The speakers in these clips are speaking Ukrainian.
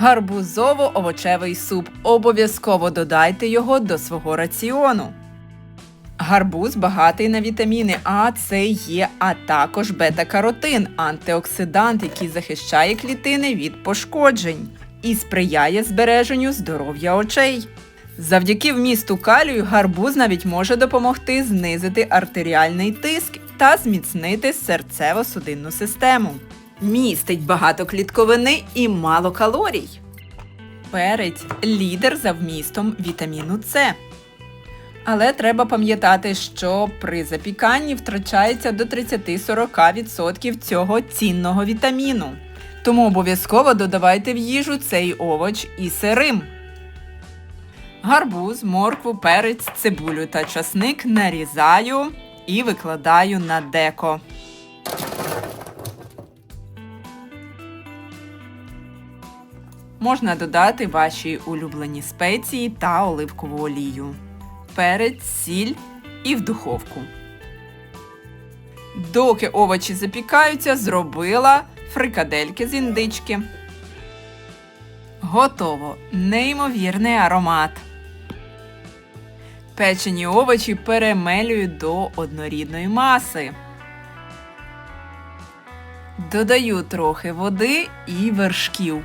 Гарбузово-овочевий суп. Обов'язково додайте його до свого раціону. Гарбуз багатий на вітаміни А, С, Є, а також бета-каротин, антиоксидант, який захищає клітини від пошкоджень і сприяє збереженню здоров'я очей. Завдяки вмісту калію гарбуз навіть може допомогти знизити артеріальний тиск та зміцнити серцево-судинну систему. Містить багато клітковини і мало калорій. Перець лідер за вмістом вітаміну С. Але треба пам'ятати, що при запіканні втрачається до 30-40% цього цінного вітаміну. Тому обов'язково додавайте в їжу цей овоч і сирим. Гарбуз, моркву, перець, цибулю та часник нарізаю і викладаю на деко. Можна додати ваші улюблені спеції та оливкову олію, перець, сіль і в духовку. Доки овочі запікаються, зробила фрикадельки з індички. Готово! Неймовірний аромат. Печені овочі перемелюю до однорідної маси. Додаю трохи води і вершків.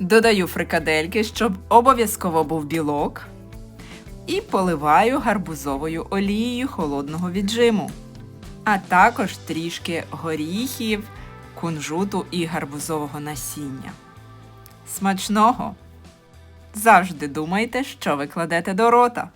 Додаю фрикадельки, щоб обов'язково був білок. І поливаю гарбузовою олією холодного віджиму. А також трішки горіхів, кунжуту і гарбузового насіння. Смачного! Завжди думайте, що ви кладете до рота.